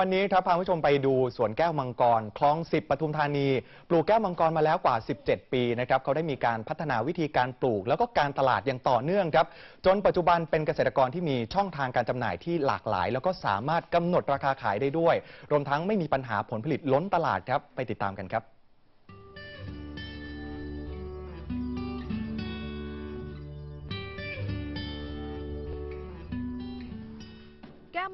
วันนี้ครับพาผู้ชมไปดูสวนแก้วมังกร คลองสิบปทุมธานี ปลูกแก้วมังกรมาแล้วกว่า 17 ปีนะครับเขาได้มีการพัฒนาวิธีการปลูก แล้วก็การตลาดอย่างต่อเนื่องครับ จนปัจจุบันเป็นเกษตรกรที่มีช่องทางการจำหน่ายที่หลากหลาย แล้วก็สามารถกำหนดราคาขายได้ด้วย รวมทั้งไม่มีปัญหาผลผลิตล้นตลาดครับไปติดตามกันครับ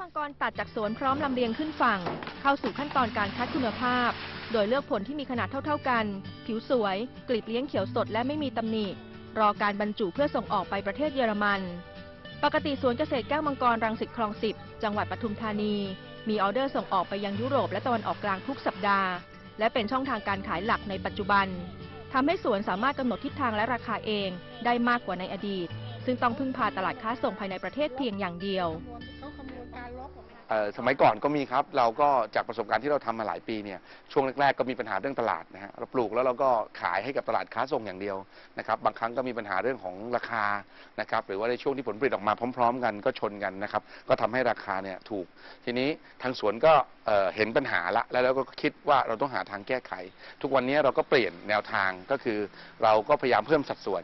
มังกรตัดจากสวนพร้อมลำเลียงขึ้นฝั่ง เข้าสู่ขั้นตอนการคัดคุณภาพ โดยเลือกผลที่มีขนาดเท่า ๆกัน ผิวสวย กลีบเลี้ยงเขียวสดและไม่มีตำหนิรอการบรรจุเพื่อส่งออกไปประเทศเยอรมัน ปกติสวนเกษตรแก้วมังกรรังสิตคลองสิบจังหวัดปทุมธานี มีออเดอร์ส่งออกไปยังยุโรปและตะวันออกกลางทุกสัปดาห์ และเป็นช่องทางการขายหลักในปัจจุบันทำให้สวนสามารถกำหนดทิศทางและราคาเองได้มากกว่าในอดีต ซึ่งต้องพึ่งพาตลาดค้าส่งภายในประเทศเพียงอย่างเดียว เอ่อสมัยก่อนก็มีครับ เราก็จากประสบการณ์ที่เราทำมาหลายปีเนี่ยช่วงแรกๆก็มีปัญหาเรื่องตลาดนะฮะเราปลูกแล้วเราก็ขายให้กับตลาดค้าส่งอย่างเดียวนะครับบางครั้งก็มีปัญหาเรื่องของราคานะครับหรือว่าในช่วงที่ผลผลิตออกมาพร้อม ๆ กันก็ชนกันนะครับก็ทำให้ราคาเนี่ยถูก ทีนี้ทางสวนก็เอ่อเห็นปัญหาละแล้วเราก็คิดว่าเราต้องหาทางแก้ไข ทุกวันนี้เราก็เปลี่ยนแนวทางก็คือ เราก็พยายามเพิ่มสัดส่วน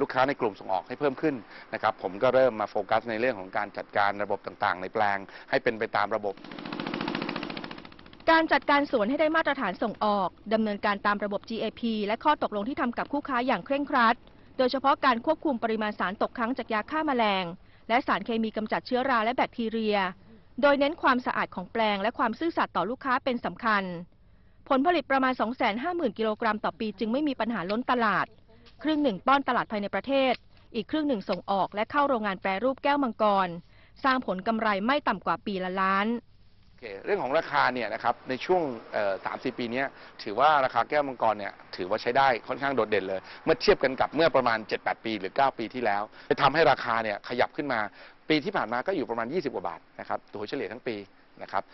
ลูกค้าในกลุ่มส่งออกให้เพิ่มขึ้นนะครับผมก็เริ่มมาโฟกัสในเรื่องของการจัดการระบบต่างๆ ในแปลง ให้เป็นไปตามระบบการจัดการสวนให้ได้มาตรฐานส่งออกดำเนินการตามระบบ GAP และข้อตกลงที่ทำกับคู่ค้าอย่างเคร่งครัด โดยเฉพาะการควบคุมปริมาณสารตกค้างจากยาฆ่าแมลง และสารเคมีกำจัดเชื้อราและแบคทีเรีย โดยเน้นความสะอาดของแปลง และความซื่อสัตย์ต่อลูกค้าเป็นสำคัญ ผลผลิตประมาณ 250,000 กิโลกรัมต่อปีจึงไม่มีปัญหาล้นตลาด ครึ่งหนึ่งป้อนตลาดภายในประเทศ อีกครึ่งหนึ่งส่งออกและเข้าโรงงานแปรรูปแก้วมังกร สร้างผลกำไรไม่ต่ำกว่าปีละล้านเรื่องของราคาเนี่ยนะครับในช่วงสามสี่ปีนี้ถือว่าราคาแก้วมังกรเนี่ยถือว่าใช้ได้ค่อนข้างโดดเด่นเลย เมื่อเทียบกันกับเมื่อประมาณ 7-8 ปีหรือ 9 ปีที่แล้วจะทำให้ราคาเนี่ยขยับขึ้นมา ปีที่ผ่านมาก็อยู่ประมาณ 20 กว่าบาทนะครับตัวเฉลี่ยทั้งปีนะครับ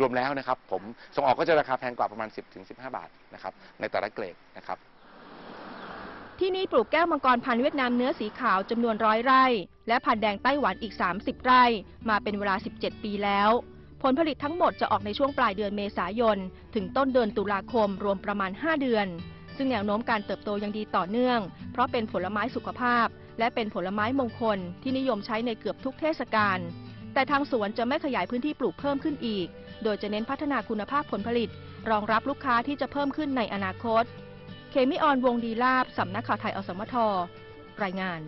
รวมแล้วนะครับผมส่งออกก็จะราคาแพงกว่าประมาณ 10-15 บาทนะครับในแต่ละเกรดนะครับ ที่นี่ปลูกแก้วมังกรพันธุ์เวียดนามเนื้อสีขาวจำนวนร้อยไร่ และพันธุ์แดงไต้หวันอีก 30 ไร่ มาเป็นเวลา 17 ปีแล้ว ผลผลิตทั้งหมดจะออกในช่วงปลายเดือนเมษายน ถึงต้นเดือนตุลาคมรวมประมาณ 5 เดือน ซึ่งแนวโน้มการเติบโตยังดีต่อเนื่อง เพราะเป็นผลไม้สุขภาพ และเป็นผลไม้มงคลที่นิยมใช้ในเกือบทุกเทศกาลแต่ทางสวนจะไม่ขยายพื้นที่ปลูกเพิ่มขึ้นอีก โดยจะเน้นพัฒนาคุณภาพผลผลิต รองรับลูกค้าที่จะเพิ่มขึ้นในอนาคต เคมิออนวงดีลาบสำนักข่าวไทยอสมทรายงาน